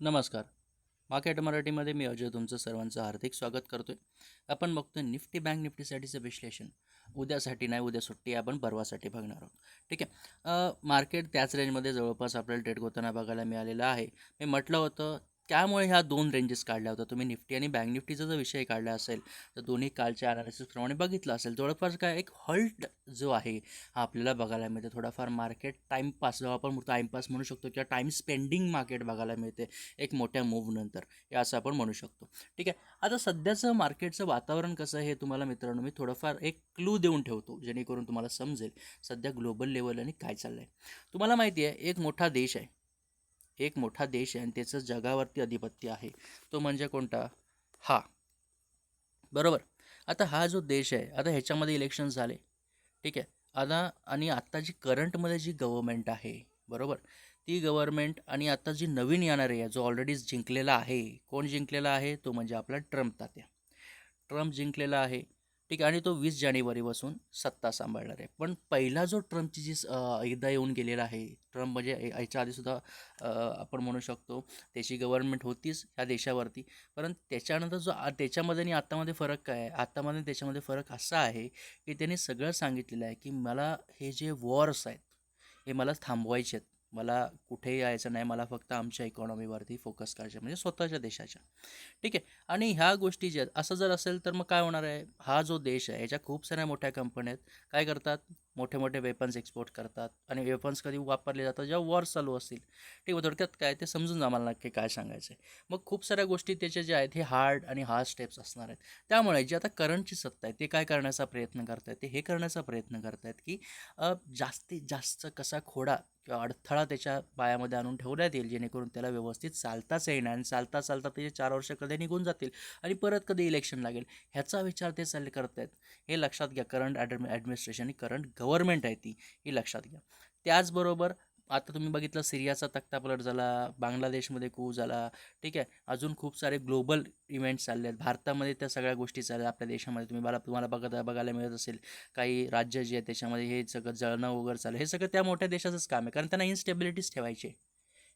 नमस्कार. मार्केट मराठीमध्ये मी अजय तुमचं सर्वांचं हार्दिक स्वागत करतो आहे आपण बघतो निफ्टी बँक निफ्टीसाठीचं विश्लेषण. उद्यासाठी नाही उद्या सुट्टी आपण परवासाठी बघणार आहोत. ठीक आहे. मार्केट त्याच रेंजमध्ये जवळपास आपल्याला ट्रेड होताना बघायला मिळालेलं आहे. मी म्हटलं होतं त्यामुळे ह्या दोन रेंजेस काढल्या होत्या. तुम्ही निफ्टी आणि बँक निफ्टीचा जर विषय काढला असेल तर दोन्ही कालच्या अनालिसिसप्रमाणे बघितलं असेल. जवळपास काय एक हल्ट जो आहे हा आपल्याला बघायला मिळते. थोडाफार मार्केट टाईमपास जो आपण टाईमपास म्हणू शकतो किंवा टाईम स्पेंडिंग मार्केट बघायला मिळते एक मोठ्या मूव्हनंतर हे असं आपण म्हणू शकतो. ठीक आहे? आता सध्याचं मार्केटचं वातावरण कसं आहे हे तुम्हाला मित्रांनो मी थोडंफार एक क्लू देऊन ठेवतो जेणेकरून तुम्हाला समजेल सध्या ग्लोबल लेवल आणि काय चाललं आहे तुम्हाला माहिती आहे एक मोठा देश आहे. एक मोठा देश आहे आणि त्याचं जगावरती अधिपत्य आहे. तो म्हणजे कोणता? हा. बरोबर. आता हा जो देश आहे आता ह्याच्यामध्ये इलेक्शन झाले. ठीक आहे. आता आणि आत्ता जी करंटमध्ये जी गव्हर्मेंट आहे बरोबर? ती गव्हर्मेंट आणि आता जी नवीन येणारी आहे जो ऑलरेडी जिंकलेला आहे कोण जिंकलेला आहे? तो म्हणजे आपला ट्रम्प तात्या. ट्रम्प जिंकलेला आहे. ठीक आहे. आणि तो वीस जानेवारीपासून सत्ता सांभाळणार आहे. पण पहिला जो ट्रम्पची जी स- एकदा येऊन गेलेला आहे ट्रम्प म्हणजे याच्या आधीसुद्धा आपण म्हणू शकतो त्याची गव्हर्नमेंट होतीच ह्या देशावरती. परंतु त्याच्यानंतर जो आ- त्याच्यामध्ये आणि आत्तामध्ये फरक काय आहे? आत्तामध्ये त्याच्यामध्ये फरक असा आहे की त्यांनी सगळं सांगितलेलं आहे की मला हे जे वॉर्स आहेत हे मला थांबवायचे आहेत. मला कुठेही यायचं नाही. मला फक्त आमच्या इकॉनॉमीवरती फोकस करायचं म्हणजे स्वतःच्या देशाच्या. ठीक आहे? आणि ह्या गोष्टी ज्या आहेत असं जर असेल तर मग काय होणार आहे? हा जो देश आहे याच्या खूप साऱ्या मोठ्या कंपन्या आहेत. काय करतात? मोठे मोठे वेपन्स एक्सपोर्ट करतात. आणि वेपन्स कधी वापरले जातात? जेव्हा वॉर चालू असतील. ठीक आहे? थोडक्यात काय ते समजून जा मला नक्की काय सांगायचं आहे. मग खूप साऱ्या गोष्टी त्याच्या ज्या आहेत हे हार्ड आणि हार्ड स्टेप्स असणार आहेत. त्यामुळे जे आता करंटची सत्ता आहे ते काय करण्याचा प्रयत्न करत आहेत ते हे करण्याचा प्रयत्न करत आहेत की जास्तीत जास्त कसा खोडा किंवा अडथळा त्याच्या पायामध्ये आणून ठेवण्यात येईल जेणेकरून त्याला व्यवस्थित चालताच येणार आणि चालता चालता त्याचे चार वर्ष कधी निघून जातील आणि परत कधी इलेक्शन लागेल ह्याचा विचार ते चालले करत आहेत हे लक्षात घ्या करंट ॲडमि ॲडमिनिस्ट्रेशन ही करंट गव्हर्नमेंट आहे ती ही लक्षात घ्या. त्याचबरोबर आता तुम्ही बघितलं सिरियाचा तख्तापलट झाला बांगलादेशमध्ये कू झाला ठीक आहे. अजून खूप सारे ग्लोबल इव्हेंट्स चालले आहेत. भारतामध्ये त्या सगळ्या गोष्टी चालल्या आपल्या देशामध्ये. तुम्ही मला तुम्हाला बघत बघायला मिळत असेल काही राज्य जे आहेत त्याच्यामध्ये हे सगळं जळणं वगैरे चाललं हे सगळं त्या मोठ्या देशाचंच काम आहे. कारण त्यांना इन्स्टेबिलिटीज ठेवायची. आहे.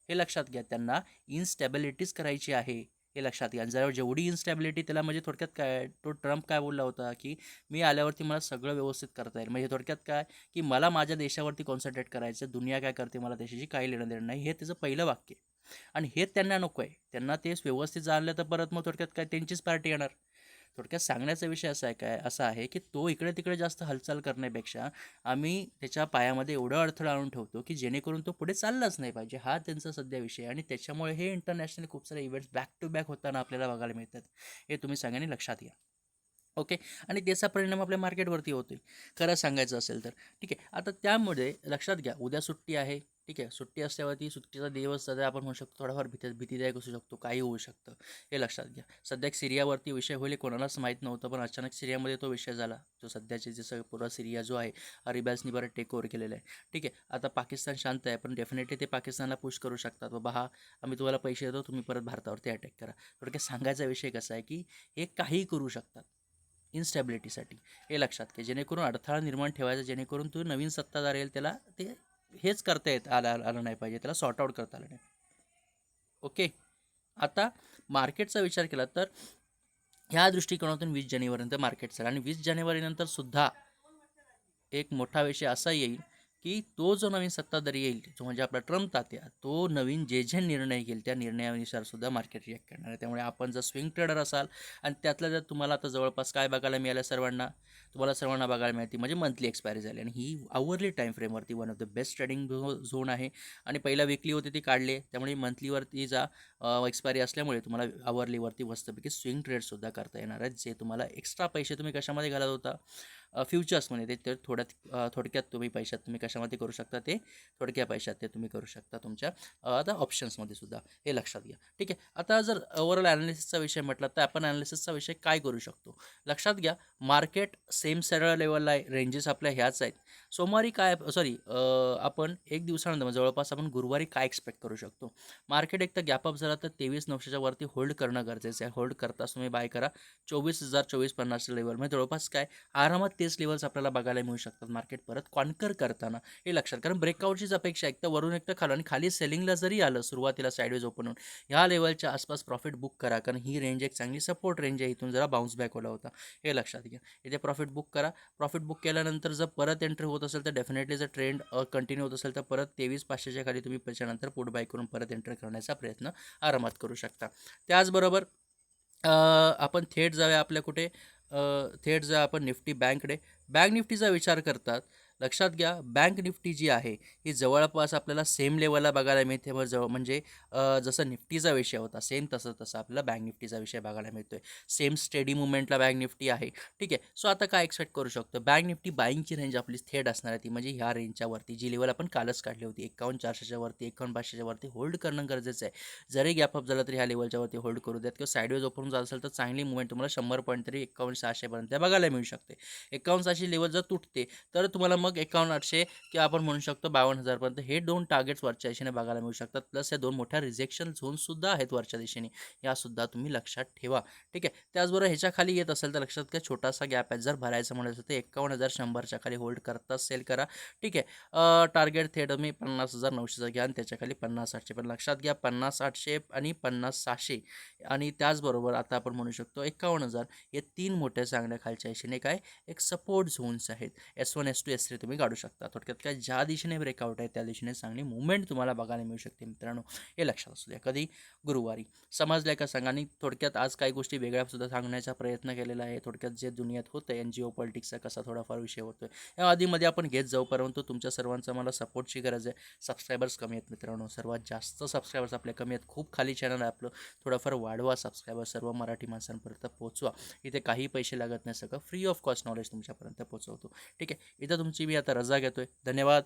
हे लक्षात घ्या त्यांना इन्स्टेबिलिटीज करायची आहे. हे लक्षात घ्या. आणि जर जेवढी इन्स्टॅबिलिटी त्याला म्हणजे थोडक्यात काय तो ट्रम्प काय बोलला होता की मी आल्यावरती मला सगळं व्यवस्थित करता येईल. म्हणजे थोडक्यात काय की मला माझ्या देशावरती कॉन्सन्ट्रेट करायचं दुनिया काय करते मला देशाची काही लेणं देणं नाही हे त्याचं पहिलं वाक्य आहे. आणि हे त्यांना नको आहे त्यांना तेच व्यवस्थित जाणलं तर परत मग थोडक्यात काय त्यांचीच पार्टी येणार. थोडक्यात सांगण्याचा विषय असा आहे काय असा आहे की तो इकडे तिकडे जास्त हालचाल करण्यापेक्षा आम्ही त्याच्या पायामध्ये एवढं अडथळा आणून ठेवतो की जेणेकरून तो पुढे चाललाच नाही पाहिजे. हा त्यांचा सध्या विषय आणि त्याच्यामुळे हे इंटरनॅशनल खूप सारे इव्हेंट्स बॅक टू बॅक होताना आपल्याला बघायला मिळतात. हे तुम्ही सगळ्यांनी लक्षात घ्या. ओके आणि त्याचा परिणाम आपल्या मार्केटवरती होतोय. खरं सांगायचं असेल तर. ठीक आहे? आता त्यामुळे लक्षात घ्या उद्या सुट्टी आहे. ठीक आहे सुट्टी असल्यावरती सुट्टीचा दिवस सध्या आपण म्हणू शकतो थोडाफार भीती भीतीदायक असू शकतो काही होऊ शकतं हे लक्षात घ्या. सध्या एक सिरियावरती विषय होईल कोणालाच माहीत नव्हतं पण अचानक सिरियामध्ये तो विषय झाला जो सध्याचे जे सगळं सिरिया जो आहे अरिबॅल्सनी बरं टेक ओव्हर केलेला आहे. ठीक आहे आता पाकिस्तान शांत आहे पण डेफिनेटली ते पाकिस्तानला पुश करू शकतात. बाबा हा आम्ही तुम्हाला पैसे देतो तुम्ही परत भारतावरती अटॅक करा. थोडक्यात सांगायचा विषय कसा आहे की हे काही करू शकतात इन्स्टॅबिलिटीसाठी हे लक्षात घ्या जेणेकरून अडथळा निर्माण ठेवायचा जेणेकरून तो नवीन सत्ताधार येईल त्याला ते हेच करता येत आलं आलं नाही पाहिजे. त्याला सॉर्ट आउट करता आलं नाही. ओके आता मार्केटचा विचार केला तर ह्या दृष्टिकोनातून वीस जानेवारीनंतर मार्केट चालेल. आणि वीस जानेवारीनंतर सुद्धा एक मोठा विषय असा येईल की तो जो नवीन सत्ताधारी येईल जो म्हणजे आपला ट्रम्प तात्या तो नवीन जे जे निर्णय घेईल त्या निर्णयानुसार सुद्धा मार्केट रिॲक्ट करणार आहे. त्यामुळे आपण जर स्विंग ट्रेडर असाल आणि त्यातल्या जर तुम्हाला आता जवळपास काय बघायला मिळालं सर्वांना? तुम्हाला सर्वांना बघायला मिळते म्हणजे मंथली एक्सपायरी झाली आणि ही आवरली time फ्रेमवरती one of the best trading zone आहे. आणि पहिला विकली होती ती काढले. त्यामुळे मंथलीवरती जा एक्सपायरी असल्यामुळे तुम्हाला आवरलीवरती मस्तपैकी स्विंग ट्रेडसुद्धा करता येणार आहेत जे तुम्हाला एक्स्ट्रा पैसे तुम्ही कशामध्ये घालत होता? फ्युचर्स म्हणजे ते तर थोड्यात थोडक्यात तुम्ही पैशात तुम्ही कशामध्ये करू शकता ते? थोडक्या पैशात ते तुम्ही करू शकता तुमच्या आता ऑप्शन्समध्ये सुद्धा. हे लक्षात घ्या. ठीक आहे? आता जर ओव्हरऑल ॲनालिसिसचा विषय म्हटला तर आपण ॲनालिसिसचा विषय काय करू शकतो? लक्षात घ्या मार्केट सेम सरळ लेवलला आहे रेंजेस आपल्या ह्याच आहेत. सोमवारी काय सॉरी आपण एक दिवसानंतर म्हणजे जवळपास आपण गुरुवारी काय एक्सपेक्ट करू शकतो? मार्केट एक तर गॅप अप झाला तर तेवीस नऊशेच्या वरती होल्ड करणं गरजेचं आहे. होल्ड करताच तुम्ही बाय करा. चोवीस हजार चोवीस पन्नासच्या लेवल म्हणजे जवळपास काय? आरामात तेच लेवल्स आपल्याला बघायला मिळू शकतात मार्केट परत कॉन्कर करताना. हे लक्षात कारण ब्रेकआउटचीच अपेक्षा एक तर वरून एक तर आणि खाली सेलिंगला जरी आलं सुरुवातीला साईडवेज ओपन होऊन ह्या लेवलच्या आसपास प्रॉफिट बुक करा. कारण ही रेंज एक चांगली सपोर्ट रेंज आहे. इथून जरा बाउन्स बॅक होला होता. हे लक्षात घ्या. इथे प्रॉफिट बुक करा. प्रॉफिट बुक केल्यानंतर जर परत एंट्री होत असेल तर डेफिनेटली जर ट्रेंड कंटिन्यू होत असेल तर परत तेवीस पाचशेच्या खाली तुम्ही त्याच्यानंतर पुट बाय करून परत एंट्री करण्याचा प्रयत्न आरामात करू शकता. त्याचबरोबर आपण थेट जाऊया आपल्या कुठे? थेट जर आपण निफ्टी बँककडे बँक निफ्टीचा विचार करतात लक्षात घ्या बँक निफ्टी जी आहे ही जवळपास आपल्याला सेम लेवलला बघायला मिळते. मग जवळ म्हणजे जसं निफ्टीचा विषय होता सेम तसं तसं आपल्याला बँक निफ्टीचा विषय बघायला मिळतो आहे सेम स्टेडी मुवमेंटला बँक निफ्टी आहे. ठीक आहे सो आता काय एक्सपेक्ट करू शकतो? बँक निफ्टी बाईंगची रेंज आपली थेट असणार आहे ती म्हणजे ह्या रेंजच्या वरती जी लेवल आपण कालच काढली होती एकावन्न चारशेच्या वरती एकावन्न पाचशेच्या वरती होल्ड करणं गरजेचं आहे. जरी गॅप अप झाला तरी ह्या लेवलच्या वरती होल्ड करू द्यात किंवा साईडवेज ओपन जात असेल तर चांगली मुवमेंट तुम्हाला शंभर पॉईंट तरी एकावन्न सहाशेपर्यंत बघायला मिळू शकते. एकावन्न सहाशे लेवल जर तुटते तर तुम्हाला मग एकावन्न आठशे किंवा आपण म्हणू शकतो बावन्न हजारपर्यंत हे दोन टार्गेट्स वरच्या दिशेने बघायला मिळू शकतात. प्लस या दोन मोठ्या रिजेक्शन झोनसुद्धा आहेत वरच्या दिशेने. यासुद्धा तुम्ही लक्षात ठेवा. ठीक आहे? त्याचबरोबर ह्याच्या खाली येत असेल तर लक्षात घ्या छोटासा गॅप आहे. जर भरायचं म्हणत असेल तर एकावन्न हजार शंभरच्या खाली होल्ड करता सेल करा. ठीक आहे? टार्गेट थेट तुम्ही पन्नास हजार नऊशेचा घ्या आणि त्याच्याखाली पन्नास आठशे पण लक्षात घ्या पन्नास आठशे आणि पन्नास सहाशे. आणि त्याचबरोबर आता आपण म्हणू शकतो एकावन्न हजार. हे तीन मोठ्या चांगल्या खालच्या दिशेने काय? एक सपोर्ट झोन्स आहेत. S one S two S three तुम्ही काढू शकता. थोडक्यात काय ज्या दिशेने ब्रेकआउट आहे त्या दिशेने चांगली मुवमेंट तुम्हाला बघायला मिळू शकते मित्रांनो. हे लक्षात असू द्या. कधी? गुरुवारी. समजलं का सांगा आणि थोडक्यात आज काही गोष्टी वेगळ्या सुद्धा सांगण्याचा प्रयत्न केलेला आहे. थोडक्यात जे दुनियात होतं एन जी ओ पॉलिटिक्सचा कसा थोडाफार विषय होतो या आधीमध्ये आपण घेत जाऊ परंतु तुमच्या सर्वांचा मला सपोर्टची गरज आहे. सबस्क्रायबर्स कमी आहेत मित्रांनो. सर्वात जास्त सबस्क्रायबर्स आपल्या कमी आहेत. खूप खाली चॅनल आहे आपलं. थोडंफार वाढवा सबस्क्रायबर सर्व मराठी माणसांपर्यंत पोहोचवा. इथे काही पैसे लागत नाही सगळं फ्री ऑफ कॉस्ट नॉलेज तुमच्यापर्यंत पोहोचवतो. ठीक आहे. इथं तुमची मी आता रजा घेतोय. धन्यवाद.